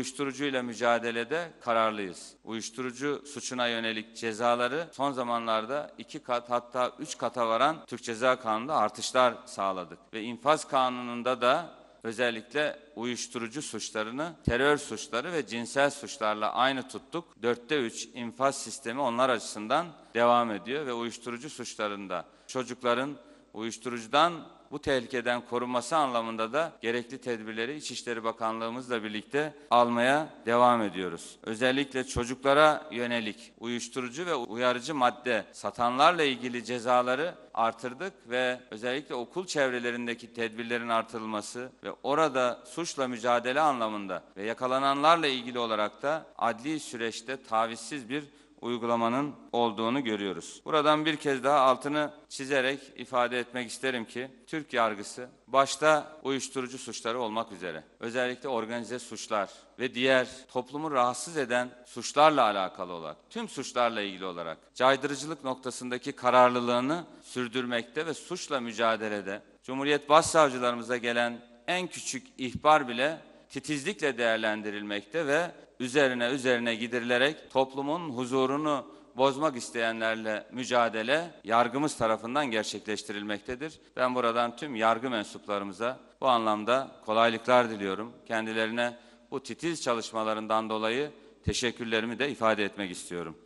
Uyuşturucuyla mücadelede kararlıyız. Uyuşturucu suçuna yönelik cezaları son zamanlarda iki kat hatta üç kata varan Türk Ceza Kanunu'nda artışlar sağladık. Ve infaz kanununda da özellikle uyuşturucu suçlarını terör suçları ve cinsel suçlarla aynı tuttuk. Dörtte üç infaz sistemi onlar açısından devam ediyor ve uyuşturucu suçlarında çocukların uyuşturucudan bu tehlikeden korunması anlamında da gerekli tedbirleri İçişleri Bakanlığımızla birlikte almaya devam ediyoruz. Özellikle çocuklara yönelik uyuşturucu ve uyarıcı madde satanlarla ilgili cezaları artırdık ve özellikle okul çevrelerindeki tedbirlerin artırılması ve orada suçla mücadele anlamında ve yakalananlarla ilgili olarak da adli süreçte tavizsiz bir uygulamanın olduğunu görüyoruz. Buradan bir kez daha altını çizerek ifade etmek isterim ki Türk yargısı başta uyuşturucu suçları olmak üzere özellikle organize suçlar ve diğer toplumu rahatsız eden suçlarla alakalı olarak tüm suçlarla ilgili olarak caydırıcılık noktasındaki kararlılığını sürdürmekte ve suçla mücadelede Cumhuriyet Başsavcılarımıza gelen en küçük ihbar bile titizlikle değerlendirilmekte ve üzerine üzerine gidirilerek toplumun huzurunu bozmak isteyenlerle mücadele yargımız tarafından gerçekleştirilmektedir. Ben buradan tüm yargı mensuplarımıza bu anlamda kolaylıklar diliyorum. Kendilerine bu titiz çalışmalarından dolayı teşekkürlerimi de ifade etmek istiyorum.